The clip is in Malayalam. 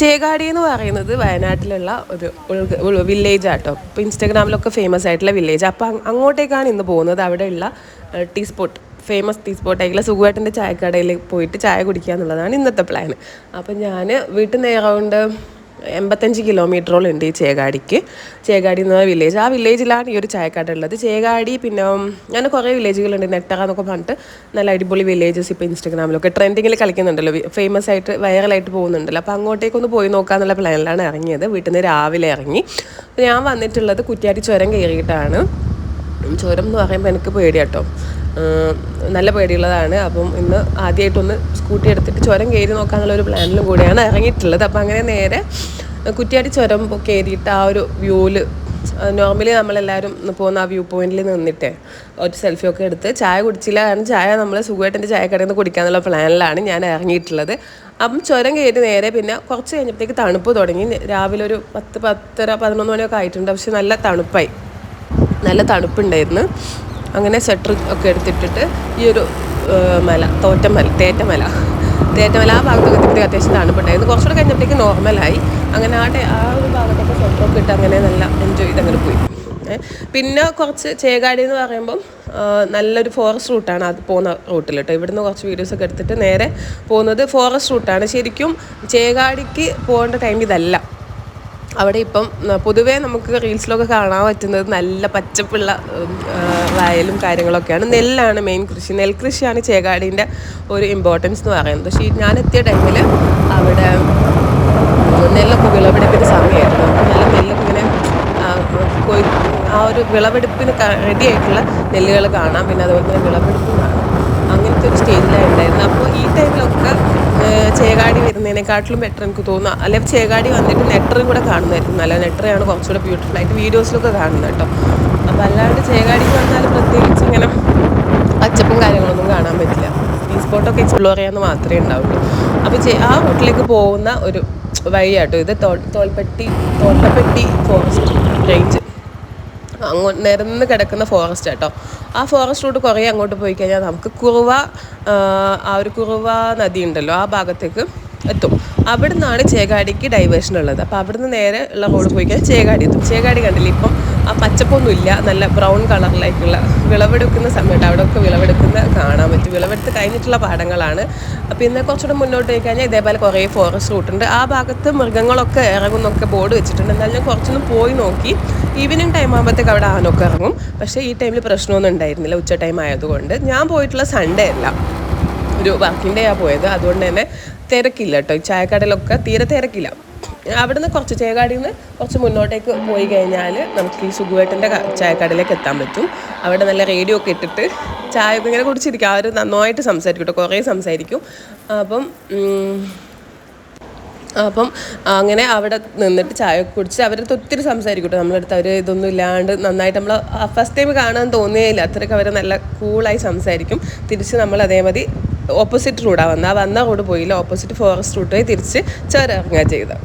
ചേകാടി എന്ന് പറയുന്നത് വയനാട്ടിലുള്ള ഒരു വില്ലേജ് ആട്ടോ. ഇപ്പോൾ ഇൻസ്റ്റാഗ്രാമിലൊക്കെ ഫേമസ് ആയിട്ടുള്ള വില്ലേജ് അപ്പോൾ അങ്ങോട്ടേക്കാണ് ഇന്ന് പോകുന്നത്. അവിടെയുള്ള tea spot famous tea spot ആയിട്ടുള്ള സുഖമായിട്ടിന്റെ ചായക്കടയിൽ പോയിട്ട് ചായ കുടിക്കുക എന്നുള്ളതാണ് ഇന്നത്തെ പ്ലാൻ അപ്പം ഞാൻ വീട്ടിൽ നിന്ന് അറൗണ്ട് എൺപത്തഞ്ച് കിലോമീറ്ററോളം ഉണ്ട് ഈ ചേകാടിക്ക്. ചേകാടി എന്ന വില്ലേജ് ആ വില്ലേജിലാണ് ഈ ഒരു ചായക്കാട് ഉള്ളത്. ചേകാടി പിന്നെ ഞാൻ കുറേ വില്ലേജുകളുണ്ട് നെട്ടറ എന്നൊക്കെ പറഞ്ഞിട്ട് നല്ല അടിപൊളി വില്ലേജസ് ഇപ്പോൾ ഇൻസ്റ്റഗ്രാമിലൊക്കെ. ട്രെൻഡിങ്ങിൽ കളിക്കുന്നുണ്ടല്ലോ. ഫേമസ് ആയിട്ട് വൈറലായിട്ട് പോകുന്നുണ്ടല്ലോ. അപ്പോൾ അങ്ങോട്ടേക്കൊന്ന് പോയി നോക്കാമെന്നുള്ള പ്ലാനിലാണ് ഇറങ്ങിയത്. വീട്ടിൽ നിന്ന് രാവിലെ ഇറങ്ങി. ഞാൻ വന്നിട്ടുള്ളത് കുറ്റ്യാടി ചുരം കയറിയിട്ടാണ്. ചുരം എന്ന് പറയുമ്പോൾ എനിക്ക് പേടിയാട്ടോ. നല്ല പേടിയുള്ളതാണ്. അപ്പം ഇന്ന് ആദ്യമായിട്ടൊന്ന് സ്കൂട്ടി എടുത്തിട്ട് ചുരം കയറി നോക്കാനുള്ള ഒരു പ്ലാനിലും കൂടിയാണ് ഇറങ്ങിയിട്ടുള്ളത്. അപ്പം അങ്ങനെ നേരെ കുറ്റിയാടി ചുരം കയറിയിട്ട് ആ ഒരു വ്യൂവിൽ നോർമലി നമ്മളെല്ലാവരും പോകുന്ന ആ വ്യൂ പോയിന്റിൽ നിന്നിട്ട് ഒരു സെൽഫി ഒക്കെ എടുത്ത് ചായ കുടിച്ചില്ല. കാരണം ചായ നമ്മൾ സുഖമായിട്ട് ചായ കടയിൽ നിന്ന് കുടിക്കാന്നുള്ള പ്ലാനിലാണ് ഞാൻ ഇറങ്ങിയിട്ടുള്ളത്. അപ്പം ചുരം കയറി നേരെ പിന്നെ കുറച്ച് കഴിഞ്ഞപ്പോഴത്തേക്ക് തണുപ്പ് തുടങ്ങി. രാവിലെ ഒരു പത്ത് പത്തര പതിനൊന്ന് മണിയൊക്കെ ആയിട്ടുണ്ട്. പക്ഷെ നല്ല തണുപ്പായി. നല്ല തണുപ്പുണ്ടായിരുന്നു. അങ്ങനെ സ്വെറ്റർ ഒക്കെ എടുത്തിട്ടിട്ട് ഈ ഒരു മല തോറ്റമല തേറ്റമല. തേറ്റമല ആ ഭാഗത്തൊക്കെ എത്തിയപ്പോഴത്തേക്ക് അത്യാവശ്യം തണുപ്പുണ്ടായിരുന്നു കുറച്ചുകൂടെ കഴിഞ്ഞപ്പോഴത്തേക്ക് നോർമലായി അങ്ങനെ ആ ആ ഒരു ഭാഗത്തൊക്കെ സ്വെറ്ററൊക്കെ ഇട്ട് അങ്ങനെ നല്ല എൻജോയ് ചെയ്ത് അങ്ങനെ പോയി. പിന്നെ കുറച്ച് ചേകാടി എന്ന് പറയുമ്പം നല്ലൊരു ഫോറസ്റ്റ് റൂട്ടാണ് അത് പോകുന്ന റൂട്ടിൽ കേട്ടോ ഇവിടുന്ന് കുറച്ച് വീഡിയോസൊക്കെ എടുത്തിട്ട് നേരെ പോകുന്നത് ഫോറസ്റ്റ് റൂട്ടാണ് ശരിക്കും ചേകാടിക്ക് പോകേണ്ട ടൈം ഇതല്ല. അവിടെ ഇപ്പം പൊതുവേ നമുക്ക് റീൽസിലൊക്കെ കാണാൻ പറ്റുന്നത് നല്ല പച്ചപ്പുള്ള വയലും കാര്യങ്ങളൊക്കെയാണ്. നെല്ലാണ് മെയിൻ കൃഷി. നെൽകൃഷിയാണ് ചേകാടിന്റെ ഒരു ഇമ്പോർട്ടൻസ് എന്ന് പറയുന്നത്. പക്ഷേ ഞാൻ എത്തിയ ടൈമിൽ അവിടെ നെല്ലൊക്കെ വിളവെടുപ്പിന് സമയമായിരുന്നു നല്ല നെല്ലൊക്കെ ഇങ്ങനെ ആ ഒരു വിളവെടുപ്പിന് റെഡി ആയിട്ടുള്ള നെല്ലുകൾ കാണാം. പിന്നെ അതുപോലെ തന്നെ വിളവെടുപ്പ് കാണാം. അങ്ങനത്തെ ഒരു സ്റ്റേജിലായിട്ടുണ്ടായിരുന്നു അപ്പോൾ ഈ ടൈമിലൊക്കെ ചേകാടി വരുന്നതിനെക്കാട്ടിലും ബെറ്റർ എനിക്ക് തോന്നുന്നു. അല്ലെങ്കിൽ ചേകാടി വന്നിട്ട് നെറ്ററും കൂടെ കാണുന്നതായിരിക്കും നല്ല നെറ്ററയാണ് കുറച്ചുകൂടെ ബ്യൂട്ടിഫുൾ ആയിട്ട് വീഡിയോസിലൊക്കെ കാണുന്നത് കേട്ടോ. അപ്പോൾ അല്ലാണ്ട് ചേകാടിക്ക് വന്നാൽ പ്രത്യേകിച്ച് ഇങ്ങനെ പച്ചപ്പും കാര്യങ്ങളൊന്നും കാണാൻ പറ്റില്ല. ഈ സ്പോട്ടൊക്കെ എക്സ്പ്ലോർ ചെയ്യാമെന്ന് മാത്രമേ ഉണ്ടാവുള്ളൂ. അപ്പോൾ ആ റൂട്ടിലേക്ക് പോകുന്ന ഒരു വഴിയാട്ടോ ഇത്. തോൽപ്പെട്ടി തോട്ടപ്പെട്ടി ഫോറസ്റ്റ് റേഞ്ച് അങ്ങോട്ട് നിരന്ന് കിടക്കുന്ന ഫോറസ്റ്റ് കേട്ടോ ആ ഫോറസ്റ്റ് റൂട്ട് കുറേ അങ്ങോട്ട് പോയി കഴിഞ്ഞാൽ നമുക്ക് കുറുവ ആ ഒരു കുറുവ നദി ഉണ്ടല്ലോ ആ ഭാഗത്തേക്ക് എത്തും. അവിടെ നിന്നാണ് ചേകാടിക്ക് ഡൈവേഷൻ ഉള്ളത്. അപ്പോൾ അവിടുന്ന് നേരെ ഉള്ള റോഡ് പോയി കഴിഞ്ഞാൽ ചേകാടി എത്തും. ചേകാടി കണ്ടില്ലേ? ഇപ്പം ആ പച്ചപ്പൊന്നുമില്ല. നല്ല ബ്രൗൺ കളറിലേക്കുള്ള വിളവെടുക്കുന്ന സമയത്ത് അവിടെയൊക്കെ വിളവെടുക്കുന്ന കാണാൻ പറ്റും. വിളവെടുത്ത് കഴിഞ്ഞിട്ടുള്ള പാടങ്ങളാണ്. അപ്പോൾ ഇന്ന് കുറച്ചുകൂടെ മുന്നോട്ട് പോയി കഴിഞ്ഞാൽ ഇതേപോലെ കുറേ ഫോറസ്റ്റ് റൂട്ടുണ്ട് ആ ഭാഗത്ത് മൃഗങ്ങളൊക്കെ ഇറങ്ങുന്നൊക്കെ ബോർഡ് വെച്ചിട്ടുണ്ട്. എന്നാലും ഞാൻ കുറച്ചൊന്നും പോയി നോക്കി. ഈവനിങ് ടൈം ആകുമ്പോഴത്തേക്ക് അവിടെ ആനൊക്കെ ഇറങ്ങും. പക്ഷേ ഈ ടൈമിൽ പ്രശ്നമൊന്നും ഉണ്ടായിരുന്നില്ല. ഉച്ച ടൈം ആയതുകൊണ്ട്. ഞാൻ പോയിട്ടുള്ള സൺഡേ അല്ല. ഒരു വർക്കിംഗ് ഡേ ആണ് പോയത്. അതുകൊണ്ട് തന്നെ തിരക്കില്ല കേട്ടോ. ചായക്കടയിലൊക്കെ തീരെ തിരക്കില്ല. അവിടുന്ന് കുറച്ച് ചേകാടിയിൽ നിന്ന് കുറച്ച് മുന്നോട്ടേക്ക് പോയി കഴിഞ്ഞാൽ നമുക്ക് ഈ സുഖുവേട്ടന്റെ ചായക്കടയിലേക്ക് എത്താൻ പറ്റും. അവിടെ നല്ല റേഡിയോ ഒക്കെ ഇട്ടിട്ട് ചായ ഒക്കെ ഇങ്ങനെ കുടിച്ചിരിക്കും. അവർ നന്നായിട്ട് സംസാരിക്കും കേട്ടോ. കുറേ സംസാരിക്കും. അപ്പം അപ്പം അങ്ങനെ അവിടെ നിന്നിട്ട് ചായ കുടിച്ച് അവരടുത്ത് ഒത്തിരി സംസാരിക്കും കേട്ടോ. നമ്മളടുത്ത് അവർ ഇതൊന്നും ഇല്ലാണ്ട് നന്നായിട്ട് നമ്മൾ ഫസ്റ്റ് ടൈം കാണാൻ തോന്നിയില്ല അത്രയ്ക്ക് അവർ നല്ല കൂളായി സംസാരിക്കും. തിരിച്ച് നമ്മൾ അതേമതി ഓപ്പോസിറ്റ് റൂഡാണ് വന്നത് ആ വന്ന റോഡ് പോയില്ല. ഓപ്പോസിറ്റ് ഫോറസ്റ്റ് റൂട്ട് പോയി തിരിച്ച് ഇറങ്ങുക ചെയ്തത്